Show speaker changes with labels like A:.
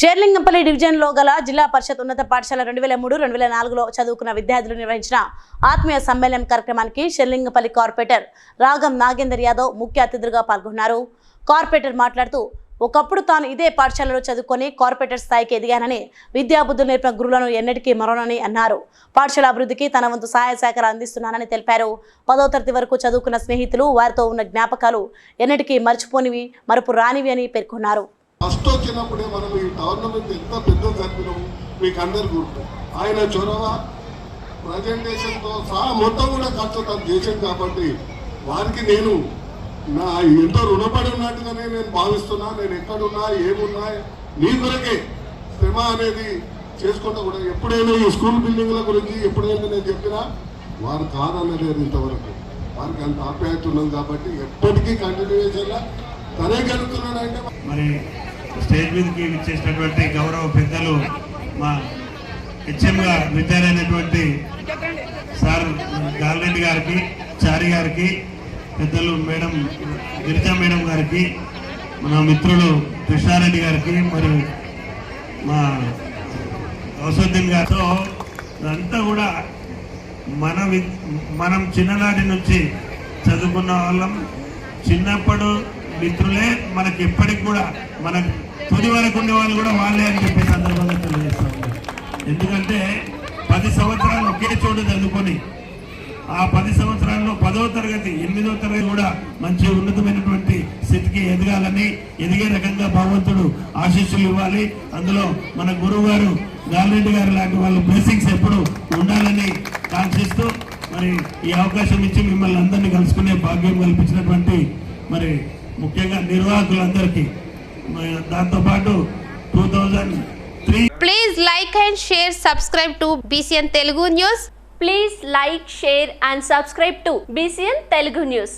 A: షేర్లింగంపల్లి డివిజన్లో గల జిల్లా పరిషత్ ఉన్నత పాఠశాల రెండు వేల మూడు రెండు వేల నాలుగులో చదువుకున్న విద్యార్థులు నిర్వహించిన ఆత్మీయ సమ్మేళనం కార్యక్రమానికి షేర్లింగంపల్లి కార్పొరేటర్ రాగం నాగేందర్ యాదవ్ ముఖ్య అతిథులుగా పాల్గొన్నారు. కార్పొరేటర్ మాట్లాడుతూ ఒకప్పుడు తాను ఇదే పాఠశాలలో చదువుకొని కార్పొరేటర్ స్థాయికి ఎదిగానని విద్యాబుద్ధులు నేర్పిన గురువులను ఎన్నటికీ మరోనని అన్నారు. పాఠశాల అభివృద్ధికి తన వంతు సహాయ సహకారం అందిస్తున్నానని తెలిపారు. పదో తరగతి వరకు చదువుకున్న స్నేహితులు వారితో ఉన్న జ్ఞాపకాలు ఎన్నటికీ మర్చిపోనివి మరపు రానివి అని పేర్కొన్నారు.
B: ఫస్ట్ వచ్చినప్పుడే మనం ఈ టోర్నమెంట్ ఎంత పెద్ద జరిపినాము మీకు అందరికీ ఉంటాం ఆయన చొరవ ప్రజెంటేషన్తో సహా మొత్తం కూడా ఖర్చు తను చేశాను కాబట్టి వారికి నేను నా ఎంతో రుణపడి ఉన్నట్టుగానే నేను భావిస్తున్నా నేను ఎక్కడున్నా ఏమున్నా నీ కొరకే శ్రమ అనేది చేసుకుంటా కూడా ఎప్పుడైనా ఈ స్కూల్ బిల్డింగ్ల గురించి ఎప్పుడైనా నేను చెప్పినా వారు కాదనలేదు ఇంతవరకు. వారికి అంత ఆప్యాయత ఉన్నది కాబట్టి ఎప్పటికీ కంటిన్యూషన్గా తనే గెలుతున్నాడంటే
C: మరి స్టేజ్ మీదకి ఇచ్చేసినటువంటి గౌరవ పెద్దలు మా హెచ్ఎంగా రిటైర్ అయినటువంటి సార్ గాలిరెడ్డి గారికి చారి గారికి పెద్దలు మేడం గిరిజా మేడం గారికి మన మిత్రులు కృష్ణారెడ్డి గారికి మరి మా గౌసద్దీన్ గారితో ఇదంతా కూడా మన వి- మనం చిన్ననాటి నుంచి చదువుకున్న వాళ్ళం. చిన్నప్పుడు మిత్రులే మనకి ఎప్పటికి కూడా మనకు కొద్ది వరకు ఉండేవాళ్ళు కూడా వాళ్ళే అని చెప్పే సందర్భంగా తెలియజేస్తాం ఎందుకంటే పది సంవత్సరాలు ఒకే చోట చదువుకొని ఆ పది సంవత్సరాల్లో పదో తరగతి ఎనిమిదో తరగతి కూడా మంచి ఉన్నతమైనటువంటి స్థితికి ఎదగాలని ఎదిగే రకంగా భగవంతుడు ఆశీస్సులు ఇవ్వాలి. అందులో మన గురువు గారు గాలిరెడ్డి గారు లాంటి వాళ్ళ బ్లెస్సింగ్స్ ఎప్పుడు ఉండాలని కాంక్షిస్తూ మరి ఈ అవకాశం ఇచ్చి మిమ్మల్ని అందరినీ కలుసుకునే భాగ్యం కల్పించినటువంటి మరి ముఖ్యంగా నిర్వాహకులందరికీ దాంతోపాటు two thousand three
D: please like and share subscribe to BCN Telugu news
E: please like share and subscribe to BCN Telugu news